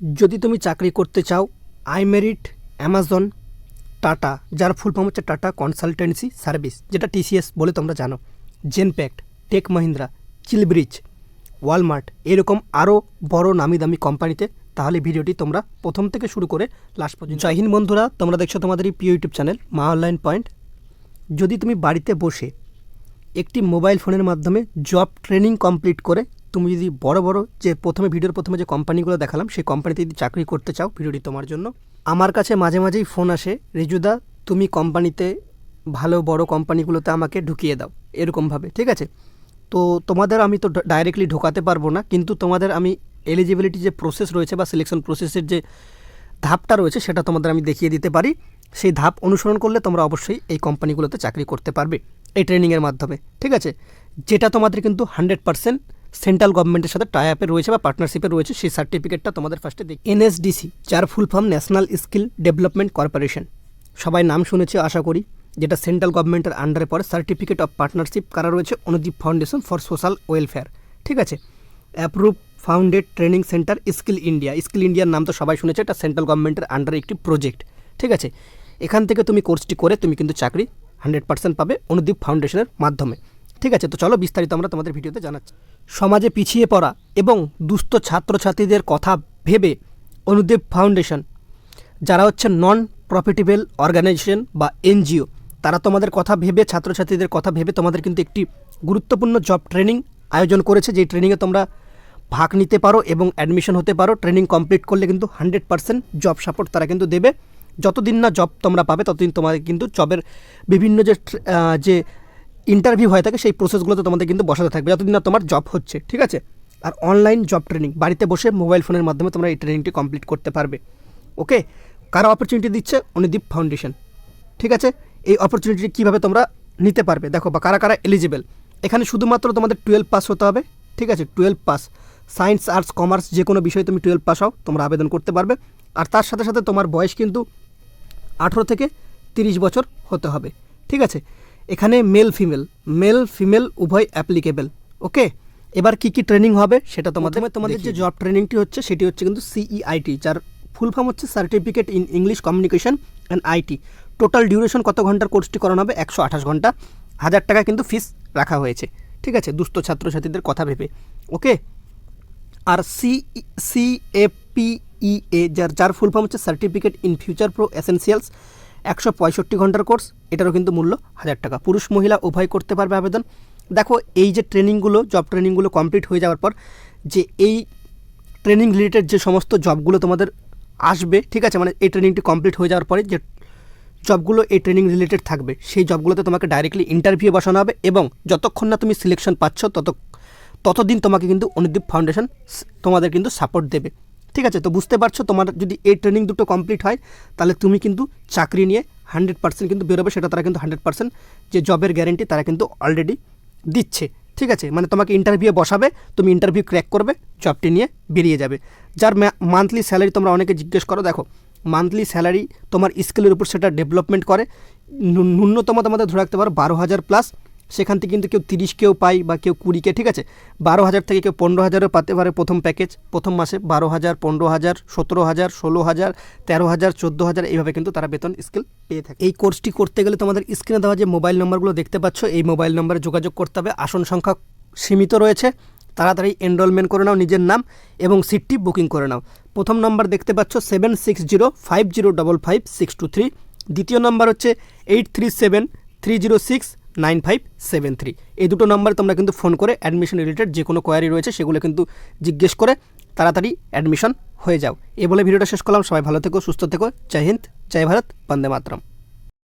যদি তুমি চাকরি করতে চাও আইমেরিট অ্যামাজন টাটা যার ফুল ফর্ম হচ্ছে টাটা কনসালটেন্সি সার্ভিস যেটা টিসিএস বলে তোমরা জানো। জেনপ্যাক্ট টেক মহিন্দ্রা চিলব্রিজ ওয়ালমার্ট এরকম আরও বড় নামি দামি কোম্পানিতে তাহলে ভিডিওটি তোমরা প্রথম থেকে শুরু করে লাস্ট পর্যন্ত জয় বন্ধুরা, তোমরা দেখছ তোমাদের এই প্রিয় ইউটিউব চ্যানেল মা অনলাইন পয়েন্ট। যদি তুমি বাড়িতে বসে একটি মোবাইল ফোনের মাধ্যমে জব ট্রেনিং কমপ্লিট করে তুমি যদি বড় বড় যে প্রথমে ভিডিওর প্রথমে যে কোম্পানিগুলো দেখালাম, সেই কোম্পানিতে যদি চাকরি করতে চাও ভিডিওটি তোমার জন্য, আমার কাছে মাঝে মাঝেই ফোন আসে, রিজুদা, তুমি কোম্পানিতে ভালো, বড় কোম্পানিগুলোতে আমাকে ঢুকিয়ে দাও। এরকমভাবে, ঠিক আছে? তো তোমাদের আমি তো ডাইরেক্টলি ঢোকাতে পারব না, কিন্তু তোমাদের আমি এলিজিবিলিটি যে প্রসেস রয়েছে বা সিলেকশন প্রসেসের যে ধাপটা রয়েছে, সেটা তোমাদের আমি দেখিয়ে দিতে পারি। সেই ধাপ অনুসরণ করলে তোমরা অবশ্যই এই কোম্পানিগুলোতে চাকরি করতে পারবে, এই ট্রেনিংয়ের মাধ্যমে, ঠিক আছে? যেটা তোমাদের কিন্তু হান্ড্রেড পার্সেন্ট সেন্ট্রাল গভর্নমেন্টের সাথে টাই আপে রয়েছে বা পার্টনারশিপে রয়েছে, সেই সার্টিফিকেটটা তোমাদের ফার্স্টে দেখ। এনএসডিসি যার full form national skill development corporation সবাই নাম শুনেছে, আশা করি, যেটা সেন্ট্রাল গভর্নমেন্টের আন্ডারে পড়ে। সার্টিফিকেট অফ পার্টনারশিপ কারা রয়েছে? Anudeep foundation for social welfare ঠিক আছে? Approve founded training centre skill India skill ইন্ডিয়ার নাম তো সবাই শুনেছে, এটা সেন্ট্রাল গভর্নমেন্টের আন্ডারে একটি প্রজেক্ট ঠিক আছে? এখান থেকে তুমি কোর্সটি করে তুমি কিন্তু চাকরি হান্ড্রেড পার্সেন্ট পাবে অনুদীপ ফাউন্ডেশনের মাধ্যমে। ঠিক আছে, তো চলো বিস্তারিত আমরা তোমাদের ভিডিওতে জানাচ্ছি। সমাজে পিছিয়ে পড়া এবং দুস্থ ছাত্রছাত্রীদের কথা ভেবে অনুদীপ ফাউন্ডেশন, যারা হচ্ছে নন প্রফিটেবল অর্গানাইজেশন বা এনজিও, তারা তোমাদের কথা ভেবে, ছাত্রছাত্রীদের কথা ভেবে তোমাদের কিন্তু একটি গুরুত্বপূর্ণ জব ট্রেনিং আয়োজন করেছে, যেই ট্রেনিংয়ে তোমরা ভাগ নিতে পারো এবং অ্যাডমিশন হতে পারো। ট্রেনিং কমপ্লিট করলে কিন্তু হান্ড্রেড পার্সেন্ট জব সাপোর্ট তারা কিন্তু দেবে। যতদিন না জব তোমরা পাবে, ততদিন তোমাদের কিন্তু জবের বিভিন্ন যে যে ইন্টারভিউ হয়ে থাকে, সেই প্রসেসগুলোতে তোমাদের কিন্তু বসাতে থাকবে, যতদিন না তোমার জব হচ্ছে, ঠিক আছে? আর অনলাইন জব ট্রেনিং বাড়িতে বসে মোবাইল ফোনের মাধ্যমে তোমরা এই ট্রেনিংটি কমপ্লিট করতে পারবে ওকে কারা অপরচুনিটি দিচ্ছে? অনুদীপ ফাউন্ডেশন ঠিক আছে? এই অপরচুনিটি কীভাবে তোমরা নিতে পারবে? দেখো বা কারা কারা এলিজিবল এখানে শুধুমাত্র তোমাদের টুয়েলভ পাস হতে হবে, ঠিক আছে? Twelve pass science arts commerce যে কোনো বিষয়ে তুমি টুয়েলভ পাস হও, তোমরা আবেদন করতে পারবে। আর তার সাথে সাথে তোমার বয়স কিন্তু আঠেরো থেকে তিরিশ বছর হতে হবে, ঠিক আছে? এখানে মেল ফিমেল মেল ফিমেল উভয় অ্যাপ্লিকেবল ওকে এবার কি কি ট্রেনিং হবে সেটা তোমাদের তোমাদের যে জব ট্রেনিংটি হচ্ছে সেটি হচ্ছে কিন্তু সিইআইটি যার ফুল ফর্ম হচ্ছে certificate in English communication and IT total duration কত ঘণ্টার কোর্সটি করানো হবে? একশো আঠাশ ঘণ্টা। হাজার টাকা কিন্তু ফিস রাখা হয়েছে ঠিক আছে? দুস্থ ছাত্রছাত্রীদের কথা ভেবে ওকে আর সি সি এ যার যার ফুল ফর্ম হচ্ছে certificate in future pro essentials একশো পঁয়ষট্টি ঘণ্টার কোর্স, এটারও কিন্তু মূল্য হাজার টাকা। পুরুষ, মহিলা উভয় করতে পারবে আবেদন। দেখো, এই যে ট্রেনিংগুলো জব ট্রেনিংগুলো কমপ্লিট হয়ে যাওয়ার পর যে এই ট্রেনিং রিলেটেড যে সমস্ত জবগুলো তোমাদের আসবে, ঠিক আছে? মানে এই ট্রেনিংটি কমপ্লিট হয়ে যাওয়ার পরে যে জবগুলো এই ট্রেনিং রিলেটেড থাকবে, সেই জবগুলোতে তোমাকে ডাইরেক্টলি ইন্টারভিউ বসানো হবে এবং যতক্ষণ না তুমি সিলেকশন পাচ্ছ তত ততদিন তোমাকে কিন্তু অনুদীপ ফাউন্ডেশন তোমাদের কিন্তু সাপোর্ট দেবে। ঠিক আছে, তো বুঝতে পারছ তোমার যদি এই ট্রেনিং দুটো কমপ্লিট হয়, তাহলে তুমি কিন্তু চাকরি নিয়ে হান্ড্রেড পার্সেন্ট কিন্তু বেরোবে, সেটা তারা কিন্তু হান্ড্রেড পার্সেন্ট যে জবের গ্যারেন্টি তারা কিন্তু অলরেডি দিচ্ছে। ঠিক আছে মানে তোমাকে ইন্টারভিউ বসাবে, তুমি ইন্টারভিউ ক্র্যাক করবে জবটি নিয়ে বেরিয়ে যাবে। যার মান্থলি স্যালারি তোমরা অনেকে জিজ্ঞেস করো, দেখো মান্থলি স্যালারি তোমার স্কিলের উপর সেটা ডেভেলপমেন্ট করে ন্যূনতম তোমাদের ধরে রাখতে পারো বারো হাজার প্লাস সেখান থেকে কিন্তু কেউ তিরিশ কেউ পাই বা কেউ কুড়িকে ঠিক আছে? বারো হাজার থেকে কেউ পনেরো হাজারও পাতে পারে প্রথম প্যাকেজ প্রথম মাসে বারো হাজার, পনেরো হাজার, সতেরো হাজার, ষোলো হাজার, তেরো হাজার, চোদ্দ হাজার, এইভাবে কিন্তু তারা বেতন স্কিল পেয়ে থাকে। এই কোর্সটি করতে গেলে তোমাদের স্ক্রিনে দেওয়া যে মোবাইল নম্বরগুলো দেখতে পাচ্ছ, এই মোবাইল নম্বরে যোগাযোগ করতে হবে। আসন সংখ্যা সীমিত রয়েছে। তাড়াতাড়ি এনরোলমেন্ট করে নাও নিজের নাম এবং সিটটি বুকিং করে নাও। প্রথম নম্বর দেখতে পাচ্ছ seven six zero five zero double five six two three দ্বিতীয় নম্বর হচ্ছে eight three seven three zero six nine five seven three. এই দুটো নাম্বারে তোমরা কিন্তু ফোন করে অ্যাডমিশন রিলেটেড যে কোনো কোয়ারি রয়েছে সেগুলো কিন্তু জিজ্ঞেস করে তাড়াতাড়ি অ্যাডমিশন হয়ে যাও। এ বলে ভিডিওটা শেষ করলাম। সবাই ভালো থেকো, সুস্থ থেকো। জয় হিন্দ, জয় ভারত, বন্দে মাতরম।